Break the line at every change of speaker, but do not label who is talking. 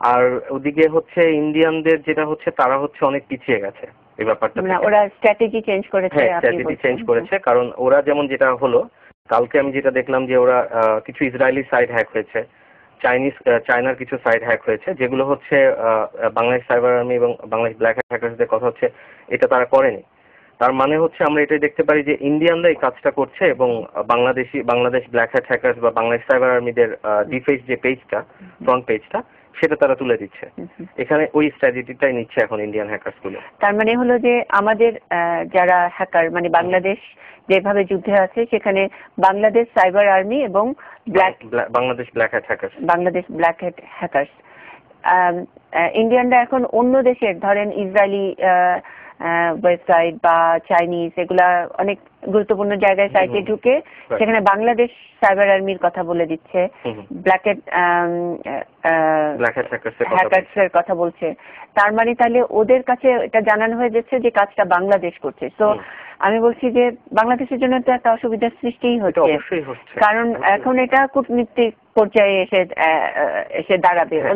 আর ওদিকে হচ্ছে ইন্ডিয়ানদের যেটা হচ্ছে তারা হচ্ছে অনেক পিছিয়ে গেছে এই ব্যাপারটা
মানে ওরা স্ট্র্যাটেজি চেঞ্জ করেছে
হ্যাঁ স্ট্র্যাটেজি চেঞ্জ করেছে কারণ ওরা যেমন যেটা হলো কালকে আমি যেটা দেখলাম যে ওরা কিছু ইসরায়েলি সাইট হ্যাক হয়েছে চাইনিজ চায়নার কিছু সাইট হ্যাক হয়েছে যেগুলো হচ্ছে বাংলাদেশ সাইবার আর্মি এবং বাংলাদেশ ব্ল্যাক হ্যাকার্সদের কথা হচ্ছে এটা তারা করেনি। তার মানে হচ্ছে আমরা এটাই দেখতে পারি যে ইন্ডিয়ানরা এই কাজটা করছে এবং Bangladeshi Bangladesh black hat hackers বা বাংলাদেশ সাইবার আর্মিদের ডিফেস যে পেজটা ফ্রন্ট পেজটা সেটা তারা তুলে দিচ্ছে। এখানে ওই স্ট্র্যাটেজিটাই নিচ্ছে এখন ইন্ডিয়ান হ্যাকার্সগুলো
তার মানে হলো যে আমাদের যারা হ্যাকার মানে বাংলাদেশ যেভাবে যুদ্ধে আছে সেখানে বাংলাদেশ সাইবার আর্মি এবং black
Bangladesh black hat hackers
Bangladesh black hat hackers ইন্ডিয়ানরা এখন অন্য দেশের ধরেন ইসরায়েলি ওয়েবসাইট বা চাইনিজ এগুলা অনেক গুরুত্বপূর্ণ জায়গায় সাইটে ঢুকে। সেখানে বাংলাদেশ সাইবার আর্মির কথা বলে দিচ্ছে। ব্ল্যাক হেড
হ্যাকার্স এর কথা
বলছে। তার মানে তাহলে ওদের কাছে এটা জানানো হয়ে যাচ্ছে যে কাজটা বাংলাদেশ করছে। তো আমি বলছি যে বাংলাদেশের জন্য তো একটা অসুবিধার সৃষ্টিই হচ্ছে। কারণ এখন এটা কূটনীতিক পর্যায়ে এসে এসে দাঁড়াবে।
হ্যাঁ।